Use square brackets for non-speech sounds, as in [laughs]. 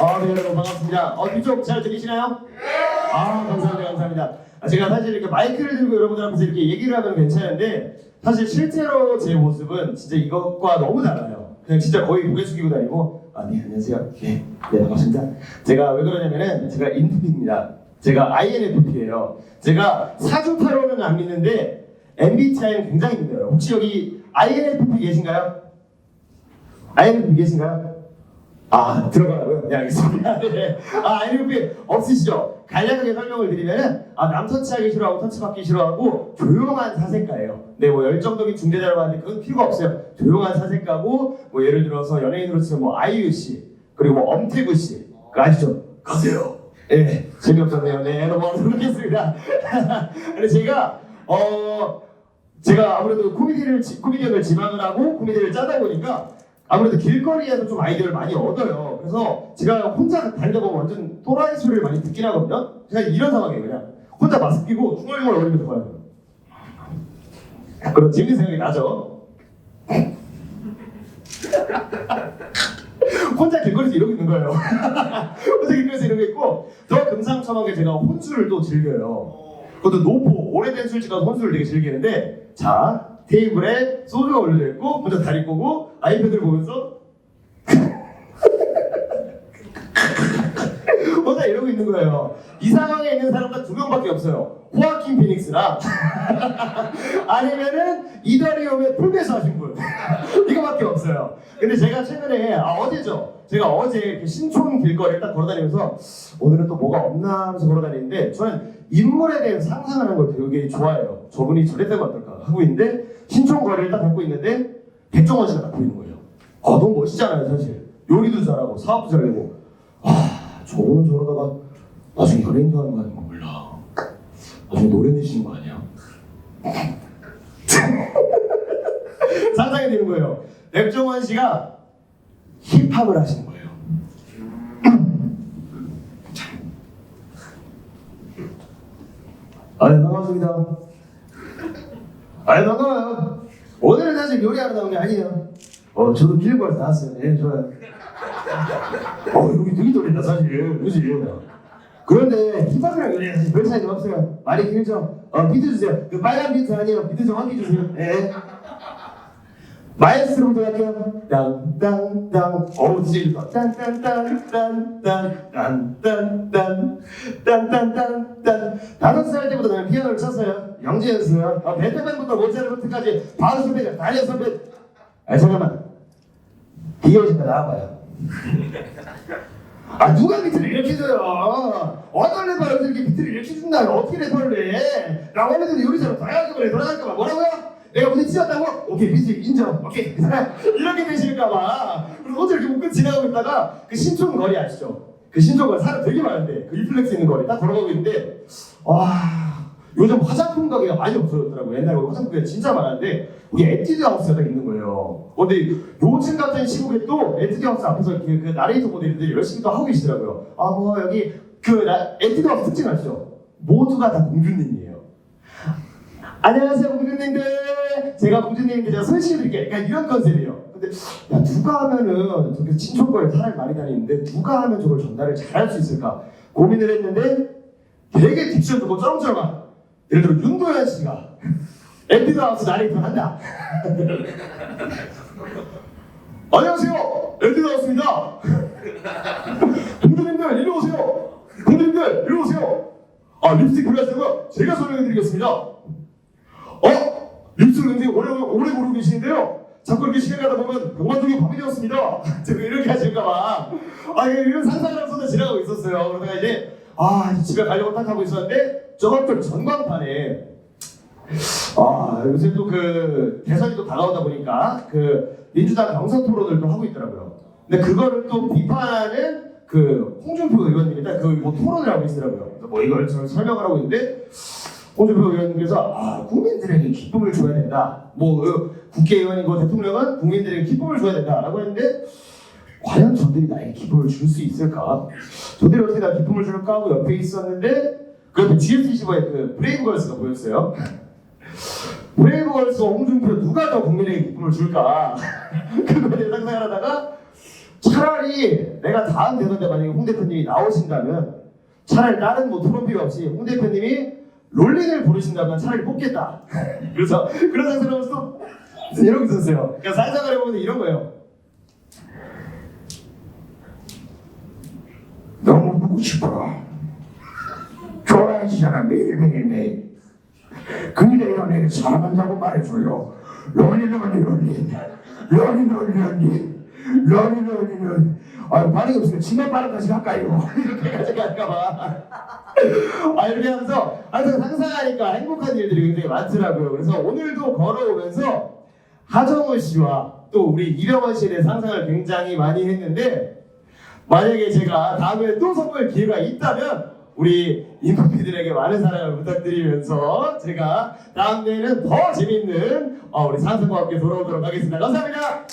아, 네, 여러분 반갑습니다. 어, 뒤쪽 잘 들리시나요? 아, 감사합니다, 감사합니다. 아, 제가 사실 이렇게 마이크를 들고 여러분들 앞에서 이렇게 얘기를 하면 괜찮은데 사실 실제로 제 모습은 진짜 이것과 너무 달라요. 그냥 진짜 거의 고개 숙이고 다니고 아, 네, 안녕하세요. 네, 네, 반갑습니다. 제가 왜 그러냐면은 제가 인프피입니다. 제가 INFP예요. 제가 사주타로는 안 믿는데 MBTI는 굉장히 믿어요. 혹시 여기 INFP 계신가요? INFP 계신가요? 아 들어가라고요? 네 알겠습니다. [laughs] 네. 아 INFP 없으시죠? 간략하게 설명을 드리면은 아, 남 터치하기 싫어하고 터치받기 싫어하고 조용한 사색가예요. 네, 뭐 열정적인 중재자라고 하는데 그건 필요가 없어요. 조용한 사색가고 뭐 예를 들어서 연예인으로 치면 뭐 아이유 씨 그리고 뭐 엄태구 씨 그거 아시죠? 가세요. 네, 재미없었네요. 네, 넘어가도록 하겠습니다. [laughs] 근데 제가 어 제가 아무래도 코미디를 지- 코미디언을 지망을 하고 코미디를 짜다 보니까 아무래도 길거리에서 좀 아이디어를 많이 얻어요. 그래서 제가 혼자 보면 완전 또라이 소리를 많이 듣긴 하거든요. 제가 이런 상황이에요, 그냥 혼자 마스크 끼고 중얼중얼 거리면서 봐요. 그런 재밌는 생각이 나죠. [laughs] 혼자 길거리에서 이러고 있는 거예요. [laughs] 혼자 길거리에서 이러고 있고 더 금상첨화게 제가 혼술을 또 즐겨요. 그것도 노포 오래된 술집 가서 혼술을 되게 즐기는데 자 테이블에 소주가 올려져 있고 혼자 다리 꼬고 아이패드를 보면서 [laughs] 혼자 이러고 있는 거예요. 이 상황에 있는 사람은 두 명밖에 없어요. 호아킨 피닉스랑 [laughs] 아니면은 이다리움의 풀베스 하신 분 [laughs] 이거밖에 없어요. 근데 제가 최근에 아 어제죠. 제가 어제 신촌 길거리를 딱 걸어다니면서 오늘은 또 뭐가 없나 하면서 걸어다니는데 저는 인물에 대해서 상상하는 걸 되게 좋아해요. 저분이 저랬다면 어떨까 하고 있는데 신촌 거리를 딱 걷고 있는데 백종원 씨가 딱 보이는 거예요. 아 너무 멋있잖아요 사실. 요리도 잘하고 사업도 잘되고 아 저분은 저러다가 나중에 연예인도 하는 거 아니야 몰라. 나중에 노래 내시는 거 아니야? [laughs] 상상이 되는 거예요. 백종원 씨가 힙합을 하시는 거예요. 아, 네, 반갑습니다. 아, 네, 반가워요. 사실 요리하러 나온 게 아니에요. 어, 저도 길거리에서 나왔어요. 예, 좋아요. 어, 여기 되게 떨린다, 사실. 그지? 그런데 힙합이랑 요리는 사실 별 차이가 없어요. 말이 길죠? 어, 비트 주세요. 그 빨간 비트 아니에요. 비트 좀 확인해 주세요. 예. 마이스로부터 갈게요. 땅땅땅. 어우 DJ 좋다. 딴딴딴딴딴딴딴딴 딴딴딴딴 다섯 살 때부터 나는 피아노를 쳤어요. 영재 연습. 어, 베토벤부터 모차르트까지 바흐 선배, 달리아 선배. 아 잠깐만. 비교신다 나와봐요. 아 누가 비트를 이렇게 줘요? 어떤 래퍼가 이렇게 비트를 이렇게 준다? 어떻게 래퍼를 해? 나 원래는 요리처럼 다양하게 그래 돌아갈까봐 뭐라고요? 내가 무대 치웠다고? 오케이 비트 인정. 오케이. [laughs] 이렇게 되실까봐. 그리고 어제 이렇게 웃고 지나가고 있다가 그 신촌 거리 아시죠? 그 신촌 거리 사람 되게 많은데 그 리플렉스 있는 거리 딱 걸어가고 있는데 와 요즘 화장품 가게가 많이 없어졌더라고요. 옛날에 화장품 가게 진짜 많았는데 여기 에뛰드 하우스가 딱 있는 거예요. 근데 요즘 같은 시국에 또 에뛰드 하우스 앞에서 이렇게 그 나레이터 모델들이 열심히 또 하고 계시더라고요. 아 뭐 여기 그 나- 에뛰드 하우스 특징 아시죠? 모두가 다 공주님이에요 안녕하세요 공주님들. 제가 공주님인데 제가 소개시켜드릴게요. 약간 이런 컨셉이에요. 근데 야 누가 하면은 저기 친촌거리 사람이 많이 다니는데 누가 하면 저걸 전달을 잘할 수 있을까? 고민을 했는데 되게 딕션 좋고 쩌렁쩌렁한. 예를 들어 윤도현 씨가 에피드 하우스 나레이터 한다. 안녕하세요. 에피드 하우스입니다. [laughs] 공주님들 이리 오세요. 공주님들 이리 오세요. 아 립스틱 골라주고요 제가 설명해드리겠습니다 어? 립스틱 굉장히 오래, 오래 고르고 계시는데요 자꾸 이렇게 시간 가다 보면 병만족이 밤이 되었습니다 [laughs] 제가 이렇게 하실까봐 아 이런 상상을 하면서 지나가고 있었어요 그러다가 이제 아 이제 집에 가려고 딱 하고 있었는데 저것들 전광판에 아 요새 또 그 대선이 또 다가오다 보니까 그 민주당 경선 토론을 또 하고 있더라고요. 근데 그거를 또 비판하는 그 홍준표 의원님이 딱그뭐 토론을 하고 있더라고요. 뭐 이걸 저 설명을 하고 있는데 홍준표 의원님께서 아 국민들에게 기쁨을 줘야 된다. 뭐 어, 국회의원이고 대통령은 국민들에게 기쁨을 줘야 된다라고 했는데 과연 저들이 나에게 기쁨을 줄 수 있을까? 저들이 어떻게 나 기쁨을 줄까 하고 옆에 있었는데 그 옆에 GS25의 그 브레이브걸스가 보였어요. 브레이브걸스 홍준표 누가 더 국민에게 기쁨을 줄까? [laughs] 그거에 상상을 하다가 차라리 내가 다음 대선 때 만약에 홍 대표님이 나오신다면 차라리 다른 뭐 토론 없이 홍 대표님이 롤링을 부르신다면 차라리 뽑겠다. [laughs] 그래서 그런 상태로 또 이러고 있었어요. 그러니까 상상을 해보면 이런 거예요. 너무 보고 싶어. 좋아하시잖아 매일매일매일. 그래요 내가 사랑한다고 말해줘요. 러니 러니 러니 러니 러니 러니 러니 러니 러니 아 반응이 없으니까 치마 바람까지 갈까요? 이렇게까지 갈까봐. 아 이렇게 하면서 항상 상상하니까 행복한 일들이 굉장히 많더라고요. 그래서 오늘도 걸어오면서 하정우 씨와 또 우리 이병헌 씨에 대해 상상을 굉장히 많이 했는데 만약에 제가 다음에 또 선물 기회가 있다면 우리 인프피들에게 많은 사랑을 부탁드리면서 제가 다음 대회는 더 재밌는 어, 우리 상상과 함께 돌아오도록 하겠습니다. 감사합니다.